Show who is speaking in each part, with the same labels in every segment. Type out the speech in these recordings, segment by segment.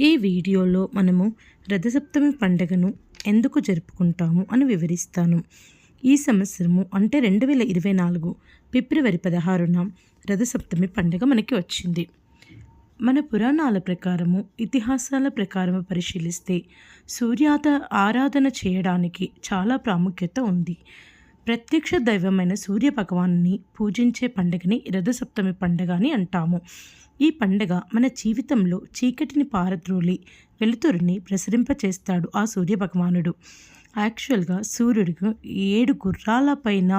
Speaker 1: ఈ వీడియోలో మనము రథసప్తమి పండుగను ఎందుకు జరుపుకుంటాము అని వివరిస్తాను. ఈ సంవత్సరము అంటే రెండు వేల ఇరవై నాలుగు ఫిబ్రవరి పదహారున రథసప్తమి పండుగ మనకి వచ్చింది. మన పురాణాల ప్రకారము ఇతిహాసాల ప్రకారము పరిశీలిస్తే సూర్యాత ఆరాధన చేయడానికి చాలా ప్రాముఖ్యత ఉంది. ప్రత్యక్ష దైవమైన సూర్య భగవాన్ని పూజించే పండుగని రథసప్తమి పండుగ అని అంటాము. ఈ పండగ మన జీవితంలో చీకటిని పారద్రోలి వెలుతురుని ప్రసరింపచేస్తాడు ఆ సూర్య భగవానుడు యాక్చువల్గా సూర్యుడికి ఏడు గుర్రాల పైన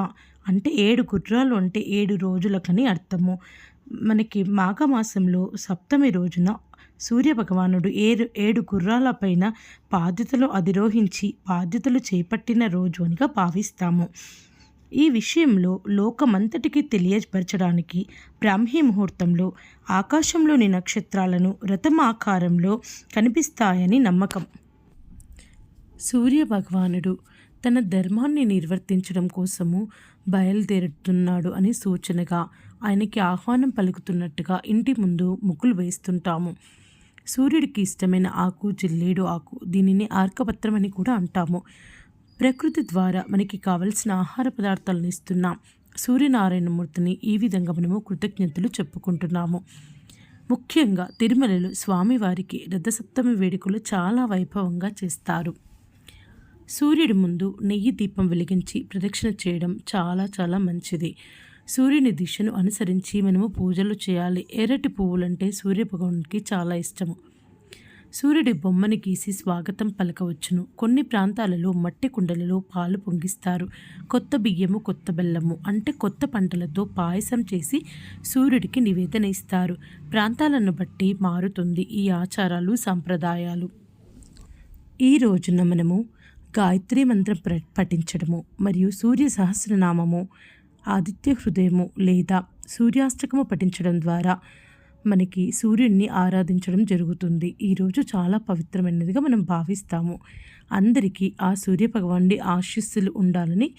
Speaker 1: అంటే ఏడు గుర్రాలు అంటే ఏడు రోజులకని అర్థము. మనకి మాఘమాసంలో సప్తమి రోజున సూర్య భగవానుడు ఏడు ఏడు గుర్రాల పైన బాధ్యతలు అధిరోహించి బాధ్యతలు చేపట్టిన రోజు అనిగా భావిస్తాము. ఈ విషయంలో లోకమంతటికి తెలియపరచడానికి బ్రాహ్మీ ముహూర్తంలో ఆకాశంలోని నక్షత్రాలను రథమాకారంలో కనిపిస్తాయని నమ్మకం. సూర్య భగవానుడు తన ధర్మాన్ని నిర్వర్తించడం కోసము బయలుదేరుతున్నాడు అని సూచనగా ఆయనకి ఆహ్వానం పలుకుతున్నట్టుగా ఇంటి ముందు ముగ్గులు వేస్తుంటాము. సూర్యుడికి ఇష్టమైన ఆకు జిల్లేడు ఆకు దీనిని ఆర్కపత్రం అని కూడా అంటాము. ప్రకృతి ద్వారా మనకి కావలసిన ఆహార పదార్థాలను ఇస్తున్న. సూర్యనారాయణమూర్తిని ఈ విధంగా మనము కృతజ్ఞతలు చెప్పుకుంటున్నాము. ముఖ్యంగా తిరుమలలో స్వామివారికి రథసప్తమి వేడుకలు చాలా వైభవంగా చేస్తారు. సూర్యుడి ముందు నెయ్యి దీపం వెలిగించి ప్రదక్షిణ చేయడం చాలా చాలా మంచిది. సూర్యుని దిశను అనుసరించి మనము పూజలు చేయాలి. ఎర్రటి పువ్వులంటే సూర్యభగవానికి చాలా ఇష్టము. సూర్యుడి బొమ్మని గీసి స్వాగతం పలకవచ్చును. కొన్ని ప్రాంతాలలో మట్టి కుండలలో పాలు పొంగిస్తారు. కొత్త బియ్యము కొత్త బెల్లము అంటే కొత్త పంటలతో పాయసం చేసి సూర్యుడికి నివేదన ఇస్తారు. ప్రాంతాలను బట్టి మారుతుంది ఈ ఆచారాలు సాంప్రదాయాలు. ఈ రోజున మనము గాయత్రి మంత్రం పఠించడము మరియు సూర్య సహస్రనామము ఆదిత్య హృదయము లేదా సూర్యాష్టకము పఠించడం ద్వారా మనకి సూర్యుడిని ఆరాధించడం జరుగుతుంది. ఈరోజు చాలా పవిత్రమైనదిగా మనం భావిస్తాము. అందరికీ ఆ సూర్య భగవానుడి ఆశీస్సులు ఉండాలని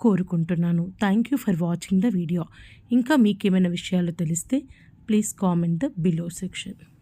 Speaker 1: కోరుకుంటున్నాను. Thank you for watching the video ఇంకా మీకేమైనా విషయాలు తెలిస్తే please comment the below section